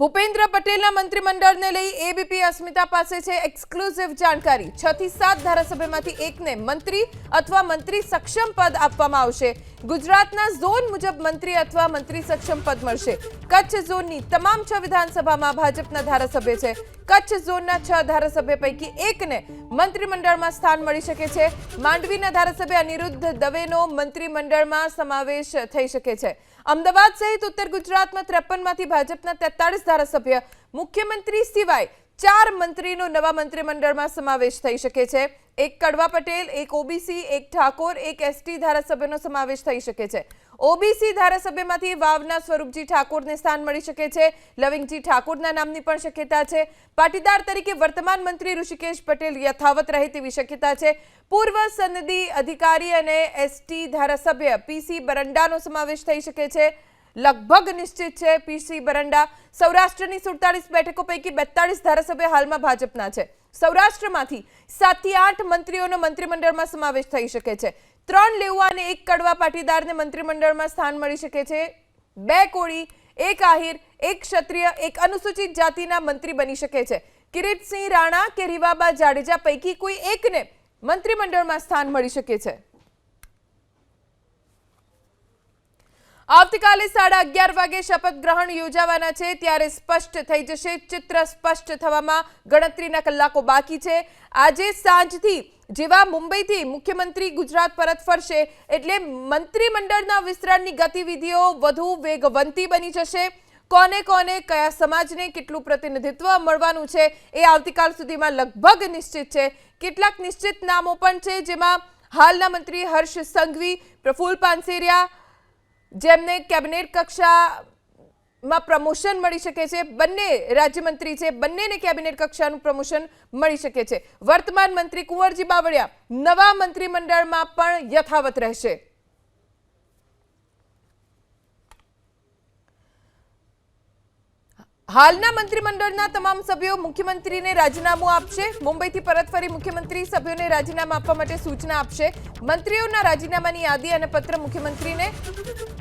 ભૂપેન્દ્ર પટેલના મંત્રીમંડળને લઈ એબીપી અસ્મિતા પાસે છે એક્સક્લુઝિવ જાણકારી. છ થી સાત ધારાસભ્યમાંથી એકને મંત્રી અથવા મંત્રી સક્ષમ પદ આપવામાં આવશે. ગુજરાતના ઝોન મુજબ મંત્રી અથવા મંત્રી સક્ષમ પદ મળશે. કચ્છ ઝોનની તમામ છ વિધાનસભામાં ભાજપના ધારાસભ્ય છે. કચ્છ ઝોનના છ ધારાસભ્ય પૈકી એકને મંત્રીમંડળમાં સ્થાન મળી શકે છે. માંડવીના ધારાસભ્ય અનિરુદ્ધ દવેનો મંત્રીમંડળમાં સમાવેશ થઈ શકે છે. અમદાવાદ સહિત ઉત્તર ગુજરાતમાં ત્રેપનમાંથી ભાજપના તેતાળીસ ધારાસભ્ય, મુખ્યમંત્રી સિવાય ચાર મંત્રીનો નવા મંત્રીમંડળમાં સમાવેશ થઈ શકે છે. એક કડવા પટેલ, એક ઓબીસી, એક ઠાકોર, એક એસટી ધારાસભ્યનો સમાવેશ થઈ શકે છે. ઓબીસી ધારાસભ્યમાંથી વાવના સ્વરૂપજી ઠાકોરને સ્થાન મળી શકે છે. લવિંગજી ઠાકોરના નામની પણ શક્યતા છે. પાટીદાર તરીકે વર્તમાન મંત્રી ઋષિકેશ પટેલ યથાવત રહે તેવી શક્યતા છે. પૂર્વ સનદી અધિકારી અને એસટી ધારાસભ્ય પીસી બરંડાનો સમાવેશ થઈ શકે છે. લગભગ નિશ્ચિત છે પીસી બરંડા સૌરાષ્ટ્રની સુડતાલીસ બેઠકો પૈકી બેતાળીસ ધારાસભ્ય હાલમાં ભાજપના છે. સૌરાષ્ટ્રમાંથી સાતથી આઠ મંત્રીઓનો મંત્રીમંડળમાં સમાવેશ થઈ શકે છે. ત્રણ લેવા અને એક કડવા પાટીદારને મંત્રીમંડળમાં સ્થાન મળી શકે છે. બે કોળી, એક આહિર, એક ક્ષત્રિય, એક અનુસૂચિત જાતિના મંત્રી બની શકે છે. કિરીટસિંહ રાણા કે રીવાબા જાડેજા પૈકી કોઈ એકને મંત્રીમંડળમાં સ્થાન મળી શકે છે. આવતીકાલે સાડા અગિયાર વાગે શપથ ગ્રહણ યોજાવાના છે, ત્યારે સ્પષ્ટ થઈ જશે, ચિત્ર સ્પષ્ટ થવામાં ગણતરીના કલાકો બાકી છે. આજે સાંજથી જેવા મુંબઈથી મુખ્યમંત્રી ગુજરાત પરત ફરશે, એટલે મંત્રીમંડળના વિસ્તરણની ગતિવિધિઓ વધુ વેગવંતી બની જશે. કોને કોને, કયા સમાજને કેટલું પ્રતિનિધિત્વ મળવાનું છે, એ આવતીકાલ સુધીમાં લગભગ નિશ્ચિત છે. કેટલાક નિશ્ચિત નામો પણ છે, જેમાં હાલના મંત્રી હર્ષ સંઘવી, પ્રફુલ પાનસેરિયા જેમને કેબિનેટ કક્ષામાં પ્રમોશન મળી શકે છે, બંને રાજ્યમંત્રી છે, બંનેને કેબિનેટ કક્ષાનું પ્રમોશન મળી શકે છે. વર્તમાન મંત્રી કુંવરજી બાવળિયા નવા મંત્રીમંડળમાં પણ યથાવત રહેશે. હાલના મંત્રીમંડળના તમામ સભ્યો મુખ્યમંત્રીને રાજીનામું આપશે. મુંબઈથી પરત ફરી મુખ્યમંત્રી સભ્યોને રાજીનામા આપવા માટે સૂચના આપશે. મંત્રીઓના રાજીનામાની યાદી અને પત્ર મુખ્યમંત્રીને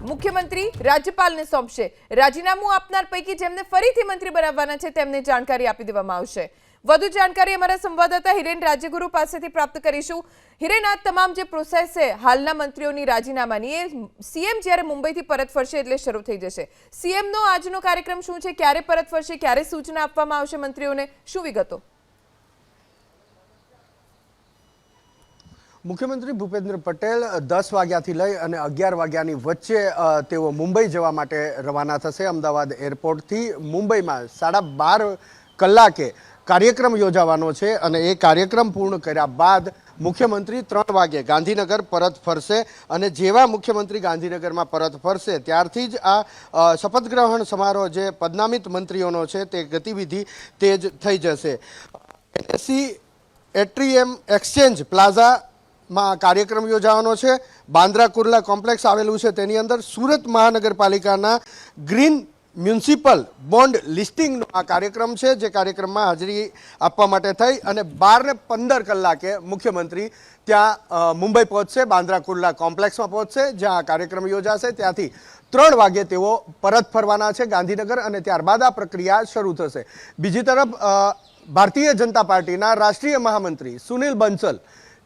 મુખ્યમંત્રી રાજ્યપાલને સોંપશે. રાજીનામું આપનાર પૈકી જેમને ફરીથી મંત્રી બનાવવાના છે, તેમને જાણકારી આપી દેવામાં આવશે. વધુ જાણકારી અમારા સંવાદદાતા હિરેન રાજ્યગુરુ પાસેથી પ્રાપ્ત કરીશું. હિરેન, આ તમામ જે પ્રોસેસ છે, હાલના મંત્રીઓની રાજીનામાની, એ સીએમ જ્યારે મુંબઈથી પરત ફરશે એટલે શરૂ થઈ જશે. સીએમનો આજનો કાર્યક્રમ શું છે, ક્યારે પરત ફરશે, ક્યારે સૂચના આપવામાં આવશે મંત્રીઓને, શું વિગતો? મુખ્યમંત્રી ભૂપેન્દ્ર પટેલ દસ વાગ્યાથી લઈ અને અગિયાર વાગ્યાની વચ્ચે તેઓ મુંબઈ જવા માટે રવાના થશે. અમદાવાદ એરપોર્ટથી મુંબઈમાં સાડા બાર કલાકે કાર્યક્રમ યોજાવાનો છે અને એ કાર્યક્રમ પૂર્ણ કર્યા બાદ મુખ્યમંત્રી ત્રણ વાગે ગાંધીનગર પરત ફરશે અને જેવા મુખ્યમંત્રી ગાંધીનગરમાં પરત ફરશે ત્યારથી જ આ શપથગ્રહણ સમારોહ જે પદનામિત મંત્રીઓનો છે તે ગતિવિધિ તેજ થઈ જશે. એનએસસી એટ્રીએમ એક્સચેન્જ પ્લાઝામાં કાર્યક્રમ યોજાવાનો છે. બાંદ્રા કુર્લા કોમ્પ્લેક્સ આવેલું છે. તેની અંદર સુરત મહાનગરપાલિકાના ગ્રીન મ્યુનિસિપલ બોન્ડ લિસ્ટિંગનો આ કાર્યક્રમ છે, જે કાર્યક્રમમાં હાજરી આપવા માટે થઈ અને બાર ને પંદર કલાકે મુખ્યમંત્રી ત્યાં મુંબઈ પહોંચશે બાંદ્રા કુર્લા કોમ્પ્લેક્સમાં પહોંચશે, જ્યાં આ કાર્યક્રમ યોજાશે. ત્યાંથી ત્રણ વાગે તેઓ પરત ફરવાના છે ગાંધીનગર અને ત્યારબાદ આ પ્રક્રિયા શરૂ થશે. બીજી તરફ ભારતીય જનતા પાર્ટીના રાષ્ટ્રીય મહામંત્રી સુનિલ બંસલ,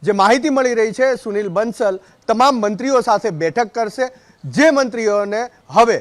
જે માહિતી મળી રહી છે, સુનિલ બંસલ તમામ મંત્રીઓ સાથે બેઠક કરશે. જે મંત્રીઓને હવે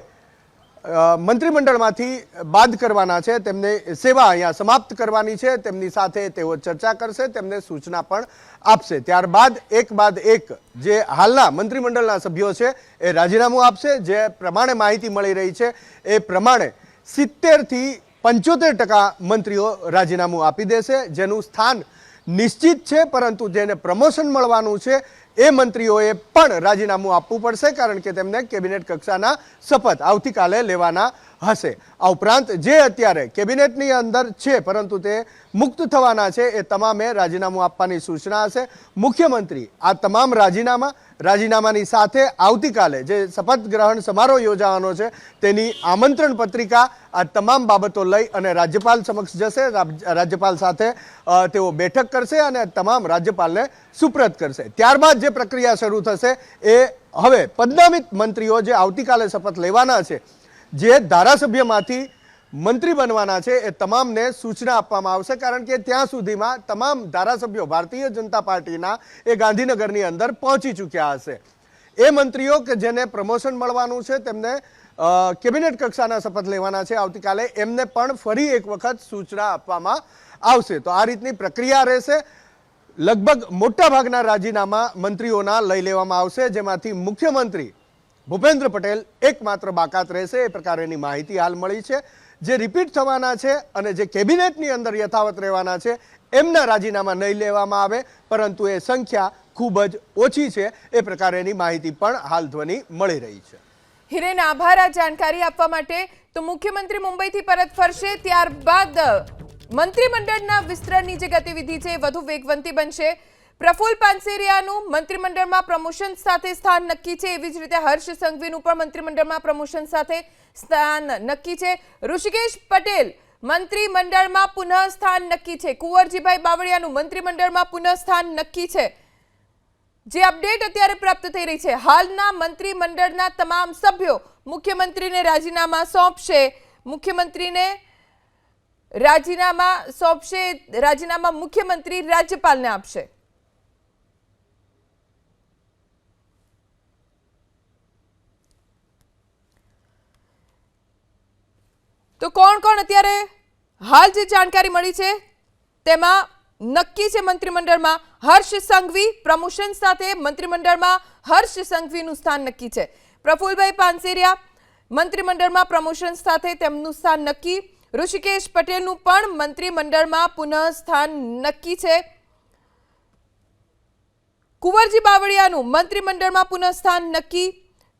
મંત્રીમંડળમાંથી બાદ કરવાના છે. તેમને સેવા અહીંયા સમાપ્ત કરવાની છે. તેમની સાથે તેઓ ચર્ચા કરશે, તેમને સૂચના પણ આપશે. ત્યારબાદ, એક બાદ એક જે હાલના મંત્રીમંડળના સભ્યો છે, એ રાજીનામું આપશે. જે પ્રમાણે માહિતી મળી રહી છે, એ પ્રમાણે સિત્તેરથી પંચોતેર ટકા મંત્રીઓ રાજીનામું આપી દેશે, જેનું સ્થાન નિશ્ચિત છે, પરંતુ જેને પ્રમોશન મળવાનું છે, એ મંત્રીઓએ પણ રાજીનામું આપવું પડશે, કારણ કે તેમને કેબિનેટ કક્ષાના શપથ આવતીકાલે લેવાના હશે. આ ઉપરાંત જે અત્યારે કેબિનેટની અંદર છે, પરંતુ તે મુક્ત થવાના છે, એ તમામે રાજીનામું આપવાની સૂચના હશે. મુખ્યમંત્રી આ તમામ રાજીનામા, રાજીનામાની સાથે આવતીકાલે જે શપથ ગ્રહણ સમારોહ યોજાવાનો છે, તેની આમંત્રણ પત્રિકા આ તમામ બાબતો લઈ અને રાજ્યપાલ સમક્ષ જશે. રાજ્યપાલ સાથે તેઓ બેઠક કરશે અને તમામ રાજ્યપાલને સુપ્રત કરશે. ત્યારબાદ જે પ્રક્રિયા શરૂ થશે, એ હવે પદનામિત મંત્રીઓ જે આવતીકાલે શપથ લેવાના છે જે ધારાસભ્યમાંથી મંત્રી બનવાના છે એ તમામને સૂચના આપવામાં આવશે, કારણ કે ત્યાં સુધીમાં તમામ ધારાસભ્યો ભારતીય જનતા પાર્ટીના એ ગાંધીનગરની અંદર પહોંચી ચૂક્યા હશે. એ મંત્રીઓ કે જેને પ્રમોશન મળવાનું છે, તેમને કેબિનેટ કક્ષાના શપથ લેવાના છે, આવતીકાલે એમને પણ ફરી એક વખત સૂચના આપવામાં આવશે. તો આ રીતની પ્રક્રિયા રહેશે. લગભગ મોટા ભાગના રાજીનામા મંત્રીઓના લઈ લેવામાં આવશે, જેમાંથી મુખ્યમંત્રી ભૂપેન્દ્ર પટેલ એકમાત્ર બાકાત રહેશે. એ પ્રકારેની માહિતી હાલ મળી છે. જે રિપીટ થવાના છે અને જે કેબિનેટની અંદર યથાવત રહેવાના છે, એમના રાજીનામા નહીં લેવામાં આવે, પરંતુ એ સંખ્યા ખૂબ જ ઓછી છે. એ પ્રકારેની માહિતી પણ હાલ ધ્વની મળી રહી છે. હિરેન, આભાર આ જાણકારી આપવા માટે. તો મુખ્યમંત્રી મુંબઈથી પરત ફરશે ત્યારબાદ મંત્રીમંડળના વિસ્તરણની જે ગતિવિધિ છે વધુ વેગવંતી બનશે. પ્રફુલ પાનસેરિયાનું મંત્રીમંડળમાં પ્રમોશન સાથે સ્થાન નક્કી છે. એવી જ રીતે હર્ષ સંઘવીનું પણ મંત્રીમંડળમાં પ્રમોશન સાથે સ્થાન નક્કી છે. ઋષિકેશ પટેલ મંત્રીમંડળમાં પુનઃ સ્થાન નક્કી છે. કુંવરજીભાઈ બાવળિયાનું મંત્રીમંડળમાં પુનઃ સ્થાન નક્કી છે. જે અપડેટ અત્યારે પ્રાપ્ત થઈ રહી છે. હાલના મંત્રીમંડળના તમામ સભ્યો મુખ્યમંત્રીને રાજીનામા સોંપશે. મુખ્યમંત્રીને રાજીનામા સોંપશે. રાજીનામા મુખ્યમંત્રી રાજ્યપાલને આપશે. તો કોણ કોણ અત્યારે હાલ જે જાણકારી મળી છે, તેમાં નક્કી છે મંત્રીમંડળમાં હર્ષ સંઘવી, પ્રમોશન સાથે મંત્રીમંડળમાં હર્ષ સંઘવીનું સ્થાન નક્કી છે. પ્રફુલભાઈ પાનસેરિયા, મંત્રીમંડળમાં પ્રમોશન સાથે તેમનું સ્થાન નક્કી. ઋષિકેશ પટેલનું પણ મંત્રીમંડળમાં પુનઃ સ્થાન નક્કી છે. કુંવરજી બાવળિયાનું મંત્રીમંડળમાં પુનઃસ્થાન નક્કી.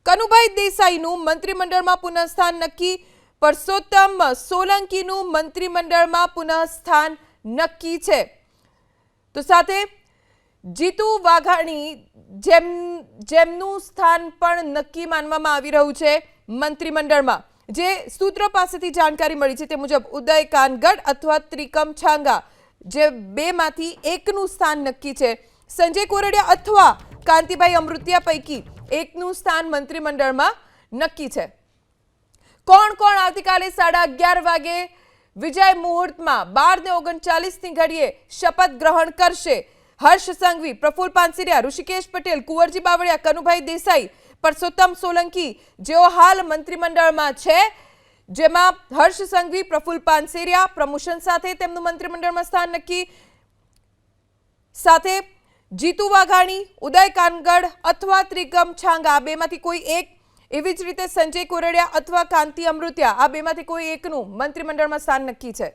કનુભાઈ દેસાઈનું મંત્રીમંડળમાં પુનઃસ્થાન નક્કી. પરસોત્તમ સોલંકીનું મંત્રીમંડળમાં પુનઃ સ્થાન નક્કી છે. તો સાથે જીતુ વાઘાણી જેમ, જેમનું સ્થાન પણ નક્કી માનવામાં આવી રહ્યું છે મંત્રીમંડળમાં. જે સૂત્રો પાસેથી જાણકારી મળી છે તે મુજબ ઉદય કાનગઢ અથવા ત્રિકમ છાંગા જે બેમાંથી એકનું સ્થાન નક્કી છે. સંજય કોરડિયા અથવા કાંતિભાઈ અમૃતિયા પૈકી એકનું સ્થાન મંત્રીમંડળમાં નક્કી છે. કોણ કોણ આવતીકાલે સાડા અગિયાર વાગે વિજય મુહૂર્તમાં બાર ને ઓગણચાલીસની ઘડીએ શપથ ગ્રહણ કરશે. હર્ષ સંઘવી પ્રફુલ પાનસિરિયા, ઋષિકેશ પટેલ, કુંવરજી બાવળિયા, કનુભાઈ દેસાઈ, પરસોત્તમ સોલંકી જેઓ હાલ મંત્રીમંડળમાં છે. જેમાં હર્ષ સંઘવી પ્રફુલ પાનસેરિયા, પ્રમોશન સાથે તેમનું મંત્રીમંડળમાં સ્થાન નક્કી. સાથે જીતુ વાઘાણી, ઉદય કાનગઢ અથવા ત્રિગમ છાંગા બેમાંથી કોઈ એક એવી જ રીતે સંજય કોરડિયા અથવા કાંતિ અમૃત્યા, આ બેમાંથી કોઈ એકનું મંત્રીમંડળમાં સ્થાન નક્કી છે.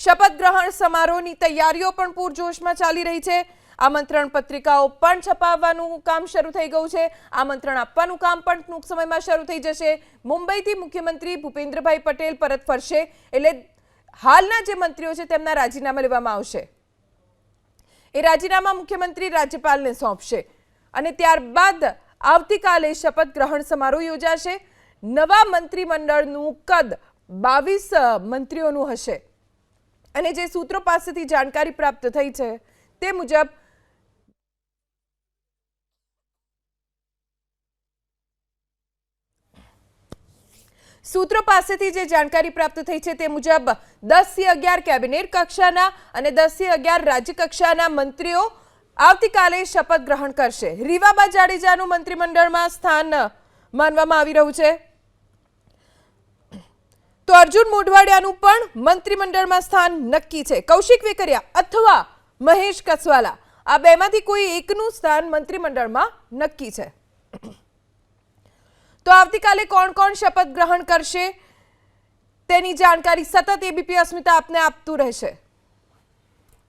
શપથ ગ્રહણ સમારોહની તૈયારીઓ પણ પૂરજોશમાં ચાલી રહી છે. આમંત્રણ પત્રિકાઓ પણ છપાવવાનું કામ શરૂ થઈ ગયું છે. આમંત્રણ આપવાનું કામ પણ ટૂંક સમયમાં શરૂ થઈ જશે. મુંબઈથી મુખ્યમંત્રી ભૂપેન્દ્રભાઈ પટેલ પરત ફરશે એટલે હાલના જે મંત્રીઓ છે તેમના રાજીનામા લેવામાં આવશે. એ રાજીનામા મુખ્યમંત્રી રાજ્યપાલને સોંપશે. અને ત્યારબાદ આવતીકાલે શપથ ગ્રહણ સમારોહ યોજાશે. નવા મંત્રીમંડળનું કદ બાવીસ મંત્રીઓનું હશે. અને જે સૂત્રો પાસેથી જાણકારી પ્રાપ્ત થઈ છે તે મુજબ સૂત્રો પાસેથી જે જાણકારી પ્રાપ્ત થઈ છે તે મુજબ દસથી અગિયાર કેબિનેટ કક્ષાના અને દસથી અગિયાર રાજ્ય કક્ષાના મંત્રીઓ આવતીકાલે શપથ ગ્રહણ કરશે. રીવાબા જાડેજાનું મંત્રીમંડળમાં સ્થાન માનવામાં આવી રહ્યું છે. તો અર્જુન મોઢવાડિયાનું પણ મંત્રીમંડળમાં સ્થાન નક્કી છે. કૌશિક વેકરિયા અથવા મહેશ કસવાલા, આ બેમાંથી કોઈ એકનું સ્થાન મંત્રીમંડળમાં નક્કી છે. તો આવતીકાલે કોણ કોણ શપથ ગ્રહણ કરશે તેની જાણકારી સતત એબીપી અસ્મિતા આપને આપતું રહેશે.